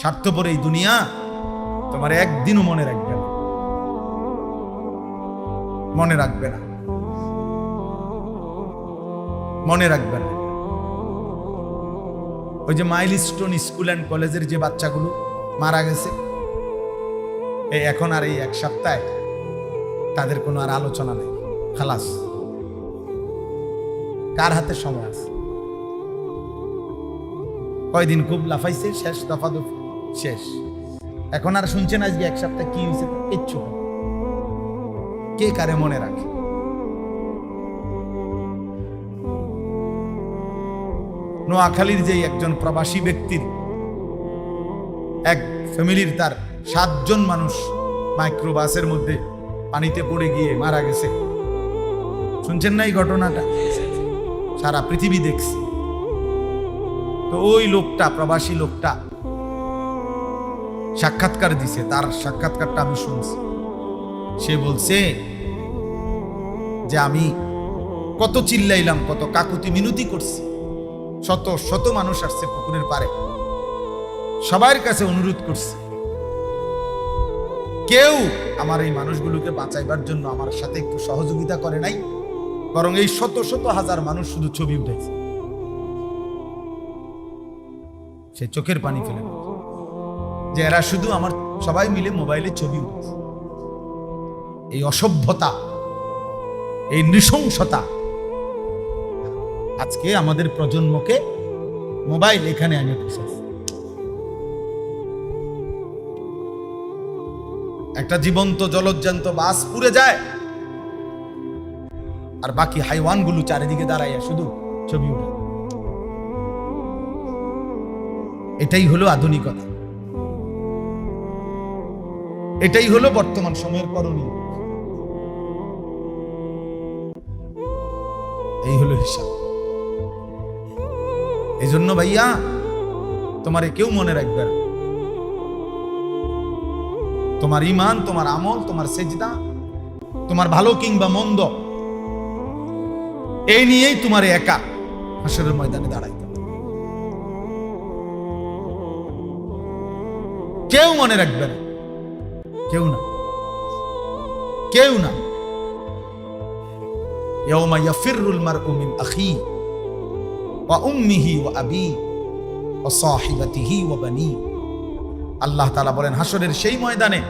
স্বার্থপর এই দুনিয়া তোমার একদিনও মনে রাখবে না। মনে রাখবে না। মনে রাখবে না। ওই যে মাইলস্টোন স্কুল অ্যান্ড কলেজের যে বাচ্চাগুলো মারা গেছে, এই এখন আর এই এক সপ্তাহে তাদের কোনো আর আলোচনা নেই। খালাস। কার হাতে সময় আছে? কয়দিন খুব লাফাইছে, শেষ দফা দফি শেষ। এখন আর শুনছেন আজকে এক সপ্তাহ কি হয়েছে কিচ্ছু কে কারে মনে রাখে? নোয়াখালীর যে একজন প্রবাসী ব্যক্তির এক ফ্যামিলির তার সাতজন মানুষ মাইক্রোবাসের মধ্যে পানিতে পড়ে গিয়ে মারা গেছে। শুনছেন না এই ঘটনাটা? সারা পৃথিবী দেখছে। তো ওই লোকটা, প্রবাসী লোকটা সাক্ষাৎকার দিছে, তার সাক্ষাৎকারটা আমি শুনছি। সে বলছে যে আমি কত চিল্লাইলাম, কত কাকুতি মিনতি করছি। শত শত মানুষ আসছে পুকুরের পারে সবার কাছে অনুরোধ করছি, কেউ আমার এই মানুষগুলোকে বাঁচাইবার জন্য আমার সাথে একটু সহযোগিতা করে নাই, বরং এই শত শত হাজার মানুষ শুধু ছবি উঠেছে। সে চোখের পানি ফেলে। যে এরা শুধু আমার সবাই মিলে মোবাইলে ছবি এই অসভ্যতা, এই নৃশংসতা। আজকে আমাদের প্রজন্মকে মোবাইল এখানে বসেছে। একটা জীবন্ত জলজ্জান্ত বাস পুড়ে যায়। আর বাকি হাইওয়ানগুলো চারিদিকে দাঁড়াইয়া শুধু ছবি উঠে এটাই হলো আধুনিকতা। এটাই হলো বর্তমান সময়ের করণীয়। এই হলো হিসাব। এই জন্য ভাইয়া, তোমারে কেউ মনে রাখবে তোমার ইমান তোমার আমল, তোমার সেজদা, তোমার ভালো কিংবা মন্দ, এই নিয়েই তোমার একা হাসরের ময়দানে দাঁড়াইতে কেউ মনে রাখবে না। কেউ না কেউ না يوم يفر المرء من أخيه وأمه وأبيه وصاحبته وبنيه আল্লাহ তাআলা বলেন হাসরের সেই ময়দানে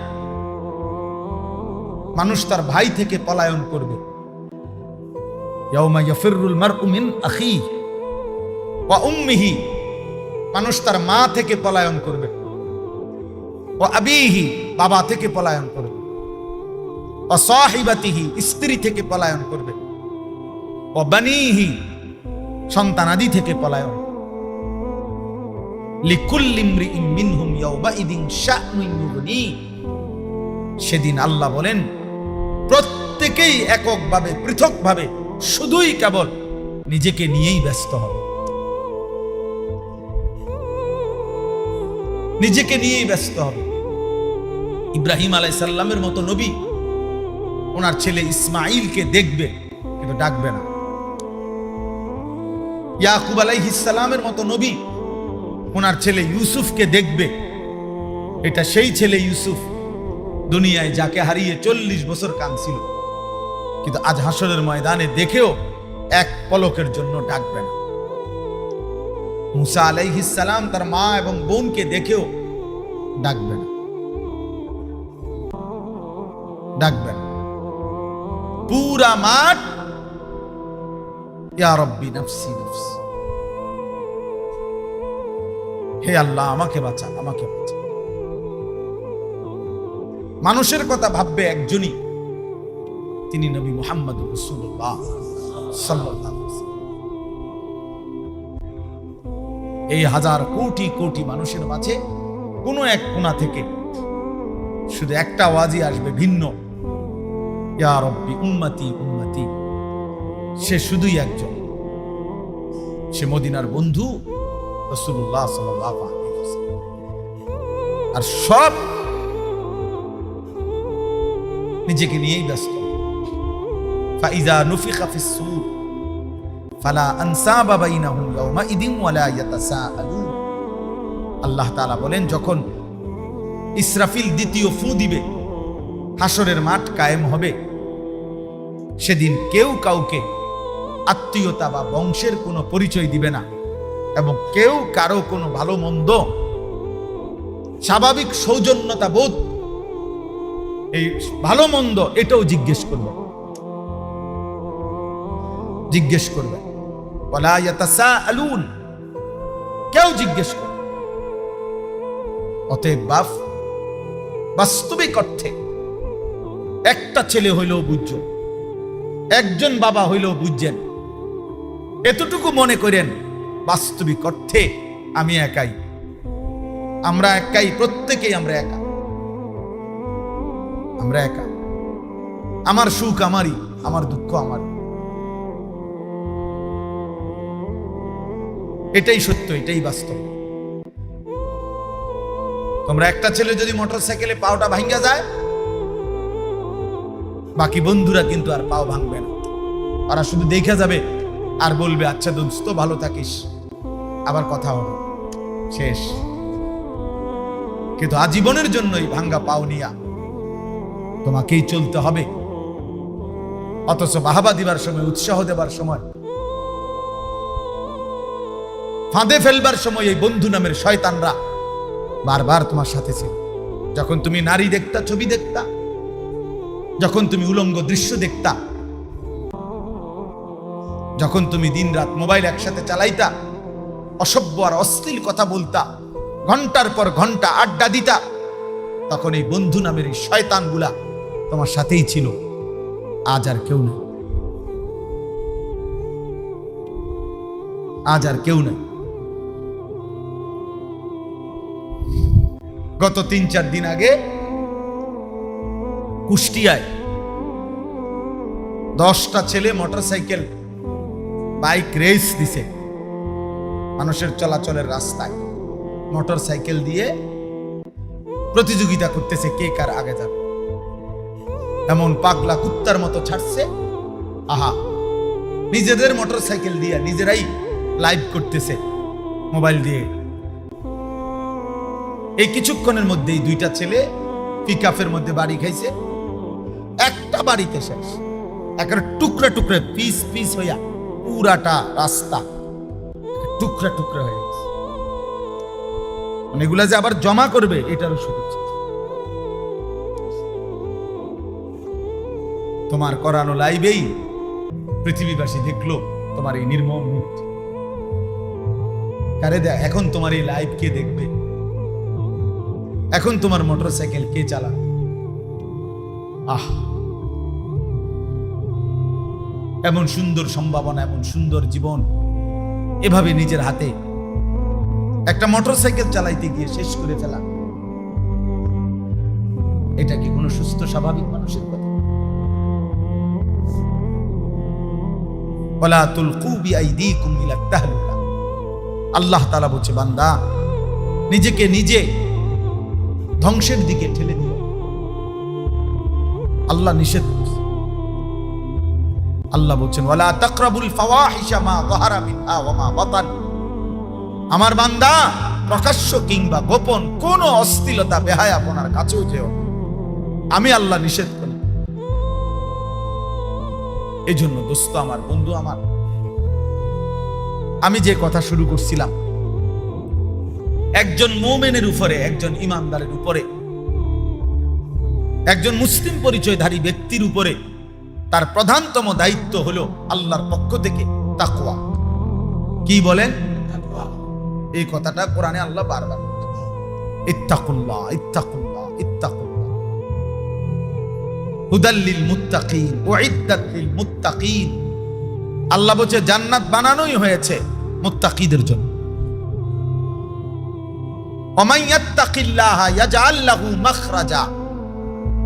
মানুষ তার ভাই থেকে পলায়ন করবে ইয়াউমা ইয়াফিরুল মারউ মিন আখিহি ওয়া উম্মিহি মানুষ তার মা থেকে পলায়ন করবে ও আবিহি বাবা থেকে পলায়ন করবে। ও সাহিবাতিহি, স্ত্রী থেকে পলায়ন করবে। ও বানিহি, সন্তানাদি থেকে পলায়ন সেদিন আল্লাহ বলেন, প্রত্যেকেই এককভাবে, পৃথকভাবে শুধুই কেবল নিজেকে নিয়েই ব্যস্ত হবে। নিজেকে নিয়েই ব্যস্ত হবে। ইব্রাহিম আলাইসাল্লামের মতো নবী। ওনার ছেলে ইসমাইলকে দেখবে, কিন্তু ডাকবে না। ইয়াকুব আলাইহিসালামের মতো নবী ওনার ছেলে ইউসুফকে দেখবে। এটা সেই ছেলে ইউসুফ, দুনিয়ায় যাকে হারিয়ে চল্লিশ বছর কাঁদছিল। কিন্তু আজ হাসরের ময়দানে দেখেও এক পলকের জন্য ডাকবে না। মুসা আলাইহিসালাম তার মা এবং বোনকে দেখেও ডাকবে না ডাকবে না পুরা মাঠ হে আল্লাহ, আমাকে বাঁচা আমাকে বাঁচা মানুষের কথা ভাববে একজনই, তিনি নবী মোহাম্মদ এই হাজার কোটি কোটি মানুষের মাঝে কোনো এক কোণা থেকে শুধু একটা আওয়াজই আসবে ভিন্ন। ইয়া রব্বি, উম্মতি উম্মতি। সে শুধুই একজন। সে মদিনার বন্ধু আর সব নিজেকে নিয়েই ব্যস্ত। ফাইজা নুফিখা ফিস সূর ফালা আনসাবা বাইনাহুম ইয়াওমাইদিন ওয়ালা ইয়াতাসাআলুন। আল্লাহ তাআলা বলেন, যখন ইসরাফিল দ্বিতীয় ফু দিবে হাসরের মাঠ কায়েম হবে সেদিন কেউ কাউকে আত্মীয়তা বা বংশের কোনো পরিচয় দিবে না এবং কেউ কারও কোনো ভালো মন্দ, স্বাভাবিক সৌজন্যতা বোধ এই ভালো মন্দ এটাও জিজ্ঞেস করবে। জিজ্ঞেস করবে। কেউ জিজ্ঞেস করবে অতএব বাফ, বাস্তবিক অর্থে একটা ছেলে হইলেও বুঝছ। একজন বাবা হইলেও বুঝছেন। এতটুকু মনে করেন, বাস্তবিক অর্থে আমি একাই। আমরা একাই, প্রত্যেকেই আমরা একা। আমরা একা। আমার সুখ আমারই, আমার দুঃখ আমার এটাই সত্য, এটাই বাস্তব। তোমরা একটা ছেলে যদি মোটর সাইকেলে পাওটা ভাঙ্গা যায় বাকি বন্ধুরা কিন্তু আর পাও ভাঙবে না। ওরা শুধু দেখে যাবে আর বলবে আচ্ছা দোস্ত, ভালো থাকিস। আবার কথা হবে শেষ। কিন্তু আজীবনের জন্য এই ভাঙ্গা পাও নিয়া তোমাকেই চলতে হবে। অথচ বাহাবা দিবার সময়, উৎসাহ দেবার সময়, ফাঁদে ফেলবার সময় এই বন্ধু নামের শয়তানরা বারবার তোমার সাথে ছিল। যখন তুমি নারী দেখতা, ছবি দেখতা যখন তুমি উলঙ্গ দৃশ্য দেখতা, যখন তুমি দিন রাত মোবাইল একসাথে চালাইতা, অসভ্য আর অশ্লীল কথা বলতা, ঘণ্টার পর ঘণ্টা আড্ডা দিতা, তখন এই বন্ধু নামের এই শয়তানগুলা তোমার সাথেই ছিল। আজ আর কেউ নেই। আজ আর কেউ নেই। গত তিন চার দিন আগে কুষ্টিয়ায়। দশটা ছেলে মোটরসাইকেল, বাইক রেস দিছে। মানুষের চলাচলের রাস্তায়। মোটর সাইকেল দিয়ে প্রতিযোগিতা করতেছে কে কার আগে যাবে। এমন পাগলা কুত্তার মতো ছাড়ছে। আহা, নিজেদের মোটর সাইকেল দিয়ে নিজেরাই লাইভ করতেছে মোবাইল দিয়ে। এই কিছুক্ষণের মধ্যেই দুইটা ছেলে পিকআপের মধ্যে বাড়ি খাইছে। একটা বাড়িতে শেষ। একটা টুকরা টুকরা, পিস পিস হইয়া পুরাটা রাস্তা টুকরা টুকরা হয়ে গেছে। মানে এগুলা যে আবার জমা করবে, এটারও সুযোগ তোমার করানো লাইভেই পৃথিবীবাসী দেখল তোমার এই নির্মম মুখ কারে দেখ, এখন তোমার এই লাইভ কে দেখবে? এখন তোমার মোটরসাইকেল কে চালা আহ! এমন সুন্দর সম্ভাবনা, এমন সুন্দর জীবন এভাবে নিজের হাতে একটা মোটরসাইকেল চালাইতে গিয়ে শেষ করে ফেলা। এটা কি কোনো সুস্থ, স্বাভাবিক মানুষের কথা? ওয়ালা তুলকু বিআইদিকুম ইলা তাহলুকা আল্লাহ তাআলা বলছে, বান্দা, নিজেকে নিজে ধ্বংসের দিকে ঠেলে দিও। আল্লাহ নিষেধ আল্লাহ বলছেন, ওয়ালা তাকরাবুল ফাওয়াহিশা মা যাহারা মিনহা ওয়া মা বাতান। আমার বান্দা, প্রকাশ্য কিংবা গোপন, কোন অস্থিলতা বেহায়াপনার কাছেও যেও আমি আল্লাহ নিষেধ করি। এই জন্য দোস্ত, আমার বন্ধু, আমার আমি যে কথা শুরু করছিলাম, একজন মোমেনের উপরে, একজন ইমানদারের উপরে, একজন মুসলিম পরিচয়ধারী ব্যক্তির উপরে তার প্রধানতম দায়িত্ব হলো আল্লাহর পক্ষ থেকে তাকওয়া। কি বলেন? এই কথাটা কোরআনে আল্লাহ বারবার ইত্তাকুল্লাহ ইত্তাকুল্লাহ ইত্তাকুল্লাহ। হুদাল্লিল মুত্তাকিন মুত্তাকিন। আল্লাহ বলছে, জান্নাত বানানোই হয়েছে মুত্তাকিদের জন্য।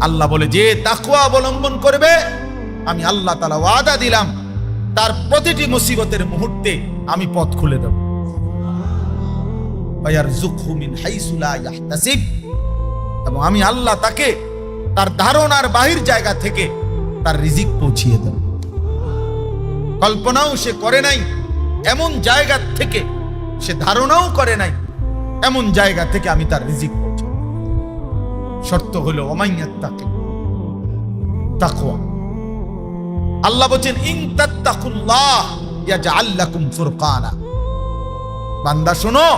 আল্লাহ বলে, যে তাকুয়া অবলম্বন করবে আমি আল্লাহ তালা ওয়াদা দিলাম, তার প্রতিটি মুসিবতের মুহূর্তে আমি পথ খুলে দেব। এবং আমি আল্লাহ তাকে তার ধারণার বাহির জায়গা থেকে তার রিজিক পৌঁছিয়ে দেব। কল্পনাও সে করে নাই, এমন জায়গা থেকে সে ধারণাও করে নাই, এমন জায়গা থেকে আমি তার রিজিক পৌঁছাবো। শর্ত হলো অমাইয়াত তাকে তাকওয়া। আল্লাহ বলছেন ফুরকানা। বান্দা, শোনো,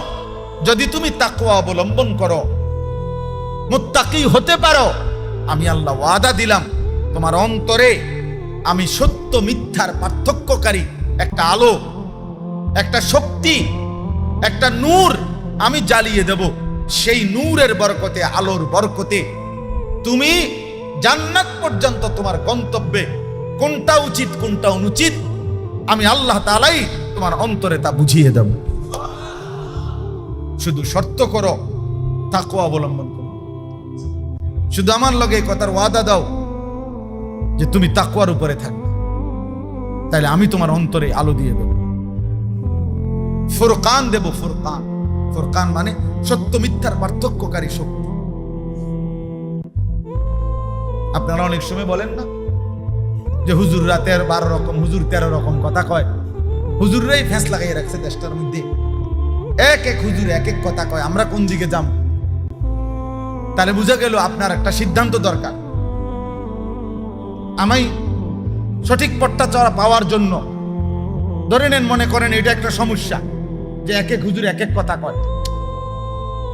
যদি তুমি তাকওয়া অবলম্বন করো, মুত্তাকি হতে পারো, আমি আল্লাহ ওয়াদা দিলাম, তোমার অন্তরে আমি সত্য মিথ্যার পার্থক্যকারী একটা আলো, একটা শক্তি, একটা নূর আমি জ্বালিয়ে দেব। সেই নূরের বরকতে, আলোর বরকতে তুমি জান্নাত পর্যন্ত তোমার গন্তব্যে কোনটা উচিত, কোনটা অনুচিত, আমি আল্লাহ তালাই তোমার অন্তরে তা বুঝিয়ে দেব। শুধু শর্ত করো, তাকওয়া অবলম্বন করো। শুধু আমার লগে কথার ওয়াদা দাও যে তুমি তাকওয়ার উপরে থাকবে। তাহলে আমি তোমার অন্তরে আলো দিয়ে দেব। ফুরকান দেব ফোরকান। ফুরকান মানে সত্য মিথ্যার পার্থক্যকারী শক্তি। আপনারা অনেক সময় বলেন না যে হুজুররা রাতের বারো রকম, হুজুর তেরো রকম কথা কয়। হুজুররাই ফেস লাগাই রাখছে দেশটার মধ্যে। এক এক হুজুর এক এক কথা কয়, আমরা কোন দিকে যাম? তাহলে বুঝা গেল আপনার একটা সিদ্ধান্ত দরকার। আমি সঠিক পট্টা চড়া পাওয়ার জন্য ধরে নেন মনে করেন এটা একটা সমস্যা যে এক এক হুজুর এক এক কথা কয়।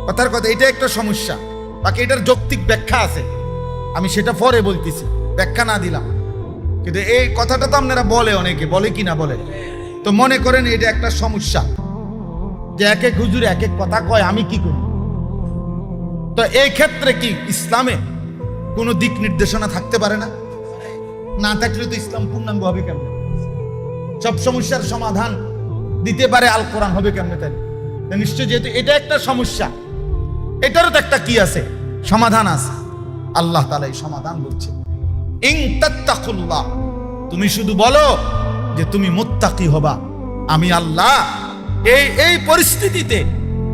কথার কথা, এটা একটা সমস্যা। বাকি এটার যৌক্তিক ব্যাখ্যা আছে। আমি সেটা পরে বলতেছি। ব্যাখ্যা না দিলাম। কিন্তু এই কথাটা তো আপনারা বলে অনেকে, বলে কি না বলে? তো মনে করেন এটা একটা সমস্যা। যে এক এক হুজুর এক এক কথা কয়, আমি কি করি? তো এই ক্ষেত্রে কি ইসলামে কোনো দিক নির্দেশনা থাকতে পারে না? না থাকলে তো ইসলাম পূর্ণাঙ্গ হবে কেমন? সব সমস্যার সমাধান দিতে পারে আল কোরআন হবে কেমনে তাই নিশ্চয় যেহেতু এটা একটা সমস্যা, এটারও তো একটা কি আছে? সমাধান আছে। আল্লাহ তালা এই সমাধান বলছে ইং তাত্তাকুল্লাহ। তুমি শুধু বলো যে তুমি মুত্তাকি হবা। আমি আল্লাহ, এই এই পরিস্থিতিতে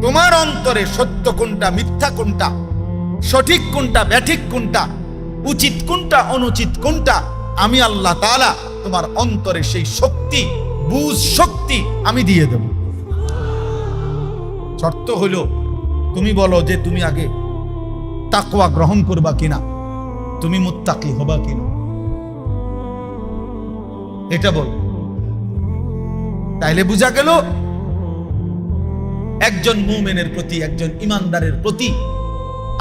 তোমার অন্তরে সত্য কোনটা, মিথ্যা কোনটা, সঠিক কোনটা, ব্যাঠিক কোনটা, উচিত কোনটা, অনুচিত কোনটা, আমি আল্লাহ তালা তোমার অন্তরে সেই শক্তি, বুঝ শক্তি আমি দিয়ে দেব। শর্ত হলো, তুমি বলো যে তুমি আগে তাকওয়া গ্রহণ করবা কিনা। তুমি মুত্তাকি হবা কিনা? এটা বল। তাইলে বোঝা গেল, একজন মুমেনের প্রতি, একজন ইমানদারের প্রতি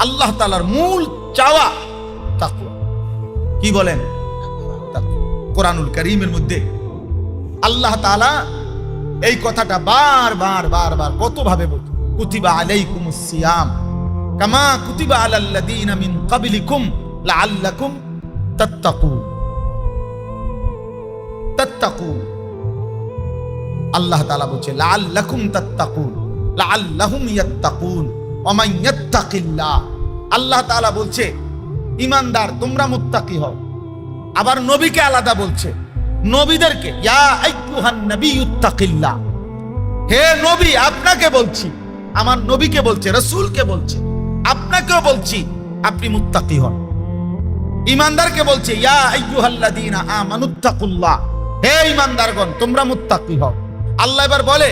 আল্লাহ তালার মূল চাওয়া তাকওয়া। কি বলেন। কোরআনুল করিমের মধ্যে আল্লাহ তাআলা এই কথাটা বার বার বার বার কত ভাবে বলতো কুতিবা আলাইকুম সিয়াম। কামা কুতিবা আলাল্লাযীনা মিন ক্বাবলিকুম। লাআল্লাকুম তাত্তাকুন। তাত্তাকুন। আল্লাহ তাআলা বলছে, লাআল্লাকুম তাত্তাকুন, লাআল্লাহুম ইয়াত্তাকুন ওয়া মান ইয়াত্তাকিল্লাহ। আল্লাহ তাআলা বলছে, ইমানদার, তোমরা মুত্তাকি হও। আবার নবীকে আলাদা বলছে, নবীদেরকে, ইয়া আইয়ুহান নাবিয়ুত্তাকিল্লাহ হে নবী, আপনাকে বলছি, আমার নবীকে বলছে, রসুলকে বলছে, আপনাকেও বলছি, আপনি মুত্তাকি হন। ইমানদারকে বলছে, ইয়া আইয়ুহাল্লাযীনা আমানুত্তাকুল্লাহ হে ইমানদারগণ, তোমরা মুত্তাকি হও। আল্লাহ এবার বলে,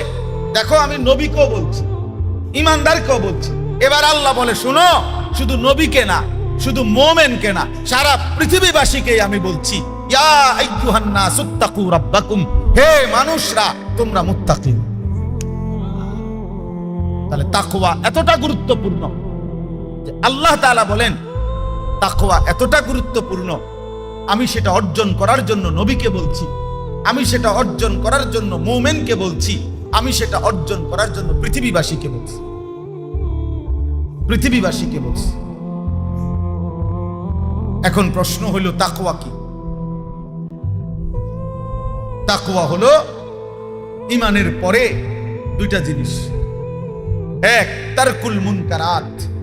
দেখো, আমি নবীকেও বলছি, ইমানদারকেও বলছি। এবার আল্লাহ বলে, শুনো, শুধু নবীকে না, শুধু মোমেনকে না, সারা পৃথিবীবাসীকেই আমি বলছি, ইয়া আইয়ুহান নাস উত্তাকু রাব্বাকুম। হে মানুষরা, তোমরা মুত্তাকি তাহলে তাকওয়া এতটা গুরুত্বপূর্ণ আল্লাহ তাআলা বলেন তাকওয়া এতটা গুরুত্বপূর্ণ। আমি সেটা অর্জন করার জন্য নবীকে বলছি। আমি সেটা অর্জন করার জন্য মোমেনকে বলছি। আমি সেটা অর্জন করার জন্য পৃথিবীবাসীকে বলছি। পৃথিবীবাসীকে বলছি। এখন প্রশ্ন হলো তাকোয়া কি? তাকোয়া হলো ইমানের পরে দুইটা জিনিস। এক, তারকুল মুনকারাত।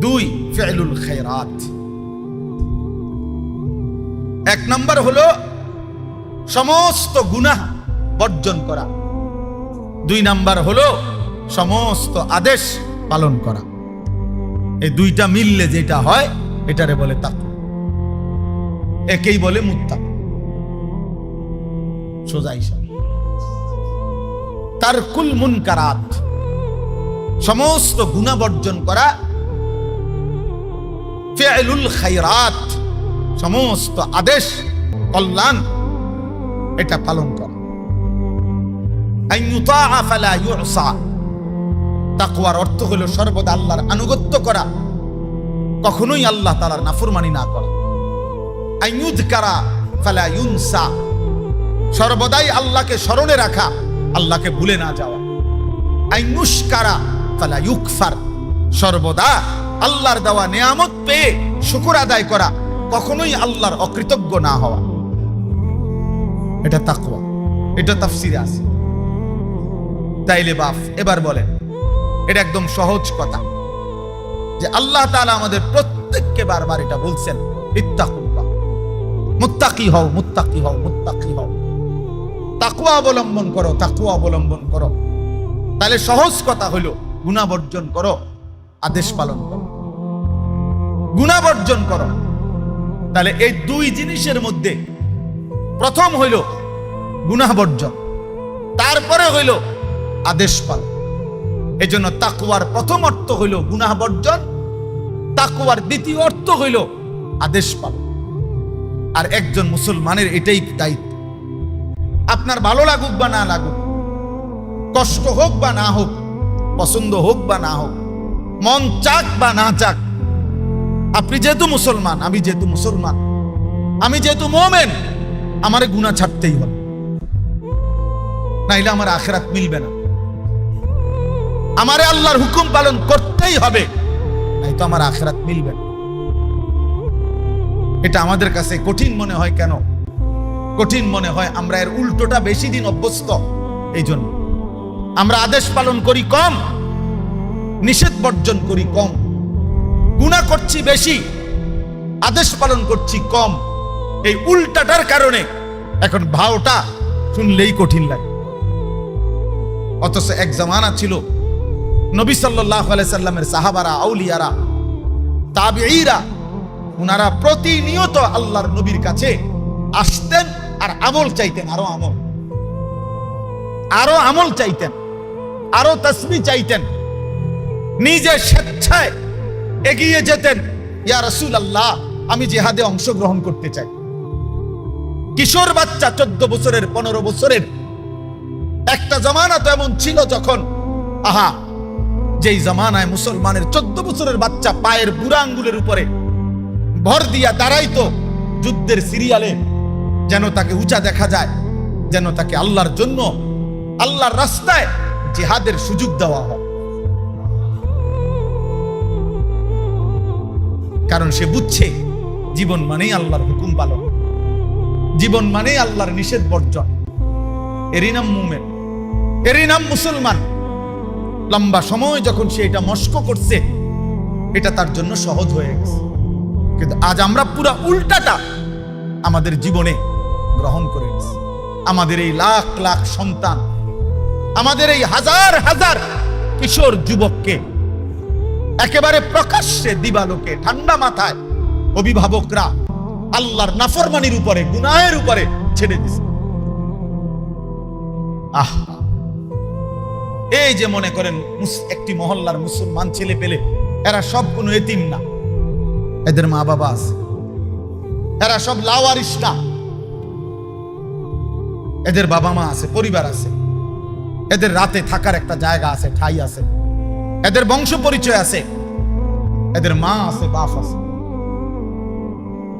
দুই, ফেলুল খেরাত এক নাম্বার হলো সমস্ত গুনাহ বর্জন করা। দুই নাম্বার হলো সমস্ত আদেশ পালন করা। এই দুইটা মিললে যেটা হয়, এটারে বলে তাক একেই বলে মুত্তা সোজা হিসাব। তারকুল মুনকারাত। সমস্ত গুণা বর্জন করা ফেলুল খাইরাত সমস্ত আদেশ, কল্যাণ, এটা পালন করা। তাকওয়ার অর্থ হলো সর্বদা আল্লাহর আনুগত্য করা। কখনোই আল্লাহ তাআলার নাফরমানি না করা। আন ইউযকারা ফালা ইউনসা। সর্বদাই আল্লাহকে স্মরণে রাখা, আল্লাহকে ভুলে না যাওয়া। আন ইউশকারা ফালা ইউকফার। সর্বদা আল্লাহর দেওয়া নিয়ামত পেয়ে শুকুর আদায় করা কখনোই আল্লাহর অকৃতজ্ঞ না হওয়া। এটা তাকওয়া, এটা তাফসিরে আছে। তাইলে বাপ, এবার বলেন, এটা একদম সহজ কথা যে আল্লাহ তাআলা আমাদের প্রত্যেককে বারবার এটা বলছেন, ইত্তাকুল্লাহ। মুত্তাকি হও মুত্তাকি হও মুত্তাকি হও। তাকওয়া অবলম্বন করো, তাকওয়া অবলম্বন করো। তাহলে সহজ কথা হলো গুনাহ বর্জন করো, আদেশ পালন করো। গুনাহ বর্জন করো। তাহলে এই দুই জিনিসের মধ্যে প্রথম হইল গুনাহ বর্জন তারপরে হইল আদেশ পালন এই জন্য তাকুয়ার প্রথম অর্থ হইল গুনাহ বর্জন তাকুয়ার দ্বিতীয় অর্থ হইল আদেশ পালন আর একজন মুসলমানের এটাই দায়িত্ব। আপনার ভালো লাগুক বা না লাগুক, কষ্ট হোক বা না হোক, পছন্দ হোক বা না হোক, মন চাক বা না চাক আপনি যেহেতু মুসলমান, আমি যেহেতু মুসলমান, আমি যেহেতু মোমেন, আমারে গুণা ছাড়তেই হবে। নাইলে আমার আখেরাত মিলবে না। আমারে আল্লাহর হুকুম পালন করতেই হবে নাই তো আমার আখেরাত মিলবে না। এটা আমাদের কাছে কঠিন মনে হয় কেন? কঠিন মনে হয় আমরা এর উল্টোটা বেশি দিন অভ্যস্ত এই জন্য আমরা আদেশ পালন করি কম, নিষেধ বর্জন করি কম। গুণা করছি বেশি, আদেশ পালন করছি কম। এই উল্টাটার কারণে এখন ভাওটা শুনলেই কঠিন লাগে। অথচ এক জামানা ছিল, নবী সাল্লাহ সাল্লামের সাহাবারা, আউলিয়ারা, তাবিঈরা, উনারা প্রতিনিয়ত আল্লাহর নবীর কাছে আসতেন আর আমল চাইতেন, আরও আমল। আরও আমল চাইতেন, আরও তসমি চাইতেন। নিজে স্বেচ্ছায় এগিয়ে যেতেন। ইয়া রসুল আল্লাহ আমি জেহাদে অংশগ্রহণ করতে চাই। কিশোর বাচ্চা চোদ্দ বছরের, পনেরো বছরের। একটা জমানা তো এমন ছিল যখন, আহা, যেই জমানায় মুসলমানের চোদ্দ বছরের বাচ্চা পায়ের বুড়া আঙ্গুলের উপরে ভর দিয়া দাঁড়াইতো, যুদ্ধের সিরিয়ালে যেন তাকে উঁচা দেখা যায়, যেন তাকে আল্লাহর জন্য, আল্লাহর রাস্তায় জেহাদের সুযোগ দেওয়া হয়। কারণ সে বুঝছে জীবন মানেই আল্লাহর হুকুম পালন। জীবন মানেই আল্লাহর নিষেধ বর্জন। এরই নাম মুমেন। এরই নাম মুসলমান। লম্বা সময় যখন সে এটা মস্ক করছে, এটা তার জন্য সহজ হয়ে গেছে। কিন্তু আজ আমরা পুরা উল্টাটা আমাদের জীবনে গ্রহণ করে আমাদের এই লাখ লাখ সন্তান, আমাদের এই হাজার হাজার কিশোর যুবককে একেবারে প্রকাশ্যে দিবালোকে, ঠান্ডা মাথায় অভিভাবকরা আল্লাহর নাফরমানির উপরে, গুনাহের উপরে ছেড়ে দিছে। আহ! এই যে মনে করেন একটি মহল্লার মুসলমান ছেলে পেলে, এরা সব কোনো এতিম না। এদের মা বাবা আছে। এরা সব লাওয়ারিস না এদের বাবা মা আছে, পরিবার আছে। এদের রাতে থাকার একটা জায়গা আছে, ঠাই আছে। এদের বংশ পরিচয় আছে। এদের মা আছে, বাপ আছে।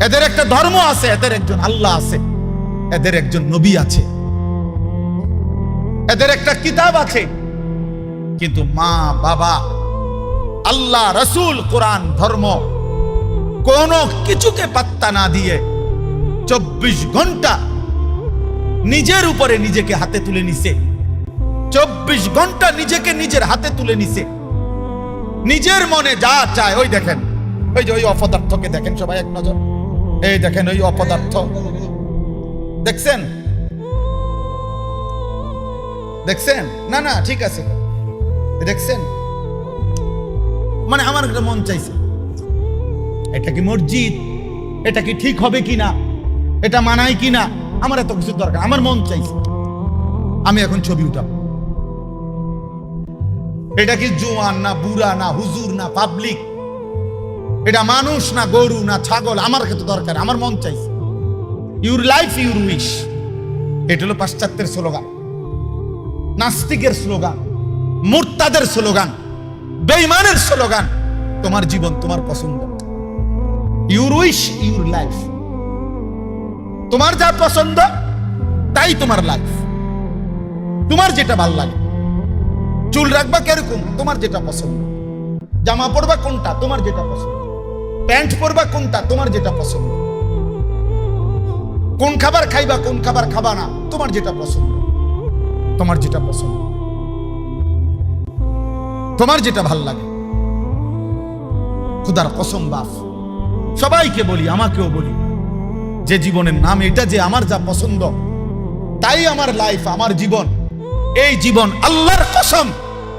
এদের একটা ধর্ম আছে, এদের একজন আল্লাহ আছে। এদের একজন নবী আছে। এদের একটা কিতাব আছে। কিন্তু মা, বাবা, আল্লাহ, রসুল, কোরআন, ধর্ম কোন কিছুকে পাত্তা না দিয়ে চব্বিশ ঘণ্টা নিজের উপরে নিজেকে হাতে তুলে নিছে। চব্বিশ ঘণ্টা নিজেকে নিজের হাতে তুলে নিছে। নিজের মনে যা চায়, ওই দেখেন। ওই যে ওই অপদার্থকে দেখেন সবাই এক নজর। এই দেখেন ওই অপদার্থ। দেখছেন? দেখছেন? না না, ঠিক আছে। দেখছেন? মানে আমার একটা মন চাইছে। এটা কি মসজিদ? এটা কি ঠিক হবে কি না এটা মানায় কি না আমার এত কিছু দরকার। আমার মন চাইছে। আমি এখন ছবি উঠাবো। এটা কি জোয়ান না বুড়া না হুজুর না পাবলিক এটা মানুষ না গরু না ছাগল? আমার ক্ষেত্রে দরকার, আমার মন চাইছে। ইউর লাইফ ইউর উইশ এটা হলো পাশ্চাত্যের স্লোগান, নাস্তিকের স্লোগান, মুরতাদের স্লোগান, বেঈমানের স্লোগান। তোমার জীবন, তোমার পছন্দ। ইউর উইশ ইউর লাইফ তোমার যা পছন্দ, তাই তোমার লাইফ তোমার যেটা ভালো লাগে। চুল রাখবা কীরকম? তোমার যেটা পছন্দ। জামা পরবা কোনটা? তোমার যেটা পছন্দ। প্যান্ট পরবা কোনটা? তোমার যেটা পছন্দ। কোন খাবার খাইবা, কোন খাবার খাবা না, তোমার যেটা পছন্দ। তোমার যেটা পছন্দ। তোমার যেটা ভালো লাগে। খুদার কসম বাফ সবাইকে বলি, আমাকেও বলি, যে জীবনের নাম এটা যে আমার যা পছন্দ, তাই আমার লাইফ আমার জীবন। এই জীবন আল্লাহর কসম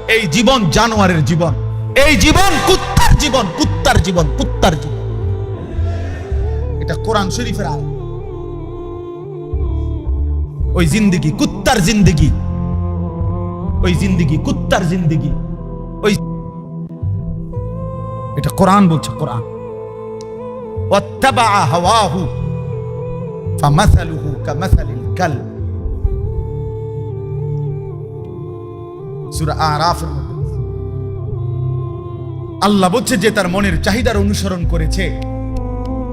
এই জীবন জানোয়ারের জীবন এই জীবন কুত্তার জীবন কুত্তার জীবন কুত্তার জীবন এটা কোরআন শরীফের আয় ওই জিন্দিগি কুত্তার জিন্দিগি ওই জিন্দিগি কুত্তার জিন্দিগি ওই এটা কোরআন বলছে কোরআন واتبع هواه فمثله كمثل الكلب আল্লাহ বলছে যে তার মনের চাহিদার অনুসরণ করেছে,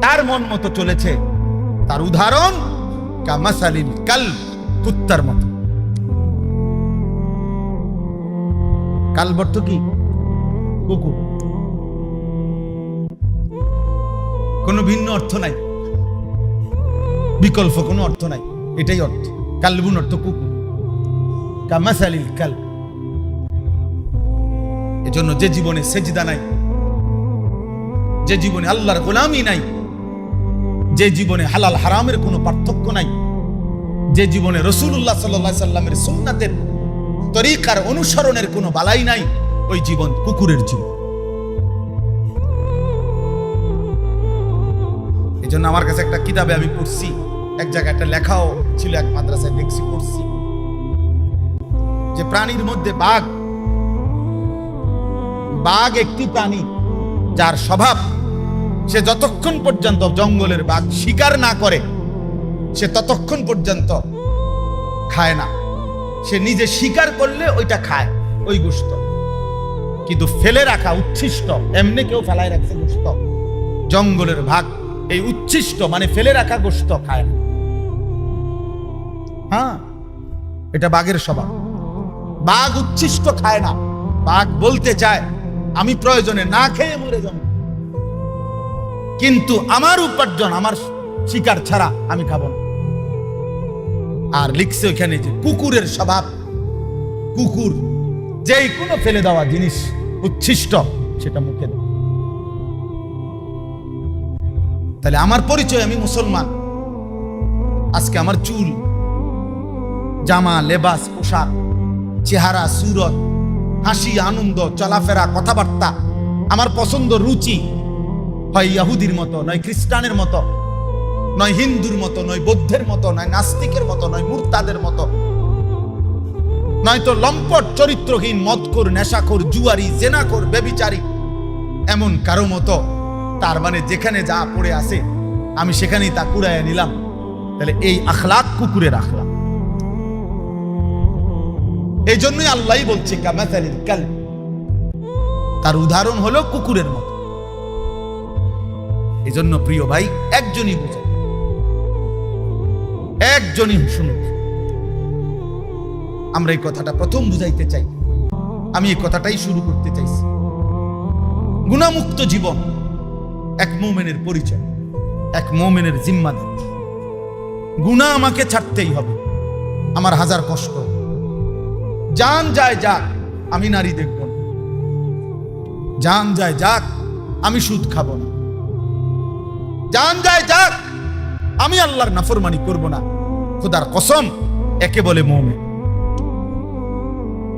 তার মন মতো চলেছে, তার উদাহরণ কামাসালিল কাল কুত্তার মতো। কাল অর্থ কি? কুকুর। কোনো ভিন্ন অর্থ নাই। বিকল্প কোনো অর্থ নাই। এটাই অর্থ। কালবুন অর্থ কুকুর। কামাসালিল কাল এজন্য যে জীবনে সেজদা নাই, যে জীবনে আল্লাহর গোলামি নাই, যে জীবনে হালাল হারামের কোনো পার্থক্য নাই, যে জীবনে রসুল্লাহ সাল্লাহ সাল্লামের সুন্নাতের তরিকার অনুসরণের কোনো বালাই নাই, ওই জীবন কুকুরের জীবন। এই জন্য আমার কাছে একটা কিতাবে আমি পড়ছি, এক জায়গায় একটা লেখাও ছিল এক মাদ্রাসায় দেখছি, পড়ছি। যে প্রাণীর মধ্যে বাঘ বাঘ একটি প্রাণী, যার স্বভাব সে যতক্ষণ পর্যন্ত জঙ্গলের বাঘ শিকার না করে, সে ততক্ষণ পর্যন্ত খায় না। সে নিজে শিকার করলে ওইটা খায়, ওই গোস্ত কিন্তু ফেলে রাখা উচ্ছিষ্ট, এমনি কেউ ফেলায় রাখছে গোস্ত জঙ্গলের ভাগ এই উচ্ছিষ্ট মানে ফেলে রাখা গোস্ত খায় না। হ্যাঁ এটা বাঘের স্বভাব। বাঘ উচ্ছিষ্ট খায় না। বাঘ বলতে চায় আমি প্রয়োজনে না খেয়ে মরে যাব। কিন্তু আমার উপার্জন, আমার শিকার ছাড়া আমি খাব না। আর লিখছে ওখানে যে কুকুরের স্বভাব। কুকুর যেই কোনো ফেলে দেওয়া জিনিস উচ্ছিষ্ট, সেটা মুখে তাহলে আমার পরিচয়, আমি মুসলমান। আজকে আমার চুল, জামা, লেবাস, পোশাক, চেহারা, সুরত হাসি, আনন্দ, চলাফেরা, কথাবার্তা, আমার পছন্দ রুচি। হয় ইয়াহুদির মতো, নয় খ্রিস্টানের মতো, নয় হিন্দুর মতো, নয় বৌদ্ধের মতো, নয় নাস্তিকের মতো, নয় মুরতাদের মতো। নয়তো লম্পট চরিত্রহীন, মদখোর, নেশাখোর, জুয়ারি, জেনাখোর, বেবিচারী, এমন কারও মতো। তার মানে যেখানে যা পড়ে আছে, আমি সেখানেই তা কুড়াইয়া নিলাম। তাহলে এই আখলাক কুকুরের আখলাক। এই জন্যই আল্লাহ বলছে তার উদাহরণ হলো কুকুরের মতো। এই জন্য প্রিয় ভাই, একজনই বুঝে। একজনই শুনুন আমরা এই কথাটা প্রথম বুঝাইতে চাই। আমি এই কথাটাই শুরু করতে চাইছি। গুণামুক্ত জীবন এক মোমেনের পরিচয়, এক মোমেনের জিম্মাদার। গুণা আমাকে ছাড়তেই হবে। আমার হাজার কষ্ট। জান যায় যাক আমি নারী দেখব না জান যায় যাক আমি সুদ খাবো না জান যায় যাক আমি আল্লাহর নাফরমানি করব না খুদার কসম একে বলে মোমে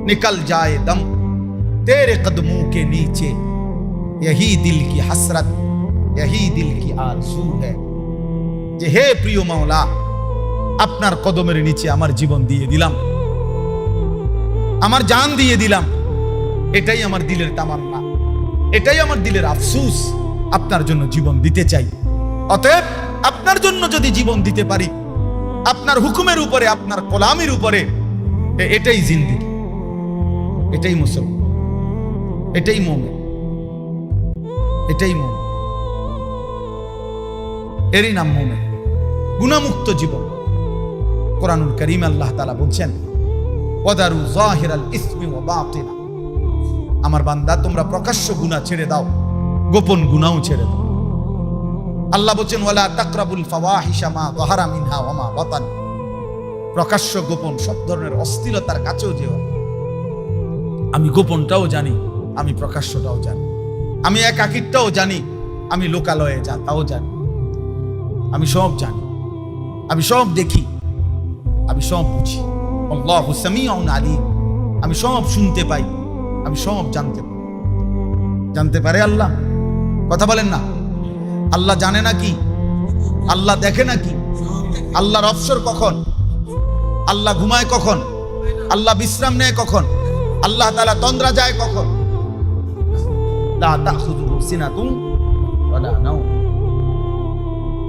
निकल जाए दम तेरे कदमों के नीचे यही दिल की हसरत यही दिल की आरजू है যে হে প্রিয় মাওলা আপনার কদমের নিচে আমার জীবন দিয়ে দিলাম আমার জান দিয়ে দিলাম। এটাই আমার দিলের তামান্না। এটাই আমার দিলের আফসুস। আপনার জন্য জীবন দিতে চাই। অতএব আপনার জন্য যদি জীবন দিতে পারি, আপনার হুকুমের উপরে, আপনার কলামের উপরে এটাই জিন্দিগি এটাই মুসলমান। এটাই মোমেন। এটাই মোমেন। এরই নাম মোমেন। গুণামুক্ত জীবন। কোরআনুল করিম আল্লাহ তালা বলছেন জাহিরাল ইসমি বাতিনা। আমার বান্দা, তোমরা প্রকাশ্য গুনাহ ছেড়ে দাও, গোপন গুনাও ছেড়ে দাও। আল্লাহ বলছেন, ওয়ালা তাকরাবুল ফাওয়াহিশা মা যাহারা মিনহা ওয়া মা বাতান। প্রকাশ্য গোপন, সব ধরনের অস্থিরতার কাছেও যেও আমি গোপনটাও জানি, আমি প্রকাশ্যটাও জানি। আমি একাকিরটাও জানি, আমি লোকালয়ে যা তাও জানি। আমি সব জানি, আমি সব দেখি, আমি সব বুঝি। আল্লাহ সামিউন আলিম। আমি সব শুনতে পাই, আমি সব জানতে পাই। জানতে পারে আল্লাহ? কথা বলেন না। আল্লাহ জানে না কি? আল্লাহ দেখে না কি? আল্লাহর অবসর কখন? আল্লাহ ঘুমায় কখন? আল্লাহ বিশ্রাম নেয় কখন? আল্লাহ তালা তন্দ্রা যায় কখন।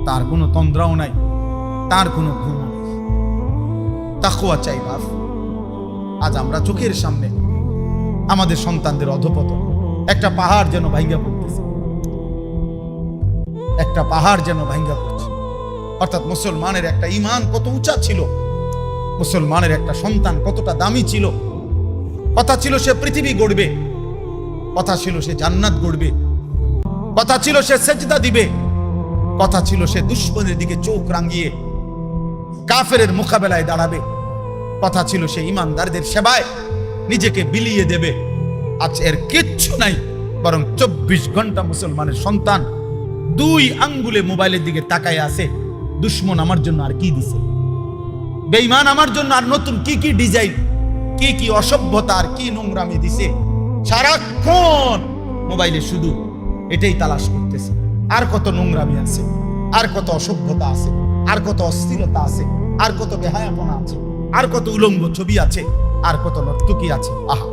তার কোনো তন্দ্রাও নাই, তার কোনো ঘুম তাকুয়া চাই, বাপ। আজ আমরা চোখের সামনে আমাদের সন্তানদের অধপতন। একটা পাহাড় যেন ভাঙ্গা পড়তেছে। একটা পাহাড় যেন ভাঙ্গা পড়ছে। অর্থাৎ মুসলমানের একটা ইমান কত উঁচা ছিল, মুসলমানের একটা সন্তান কতটা দামি ছিল। কথা ছিল সে পৃথিবী গড়বে, কথা ছিল সে জান্নাত গড়বে, কথা ছিল সে সেজদা দিবে, কথা ছিল সে দুশ্মনের দিকে চোখ রাঙিয়ে কাফেরের মোকাবেলায় দাঁড়াবে। কথা ছিল সে ইমানদারদের সেবায় নিজেকে বিলিয়ে দেবে। আজ এর কিচ্ছু নাই, বরং চব্বিশ ঘণ্টা মুসলমানের সন্তান দুই আঙ্গুলে মোবাইলের দিকে তাকায় আছে। দুশ্মন আমার জন্য আর কি দিছে? বেঈমান আমার জন্য আর নতুন কি কি ডিজাইন? কি কি অসভ্যতা আর কি নোংরামি দিছে? সারাক্ষণ মোবাইলে শুধু এটাই তালাশ করতেছে। আর কত নোংরামি আছে, আর কত অসভ্যতা আছে। আর কত অস্থিরতা আছে, আর কত বেহায়াপনা আছে, আর কত উলম্ব ছবি আছে, আর কত নর্তুকি আছে। আহা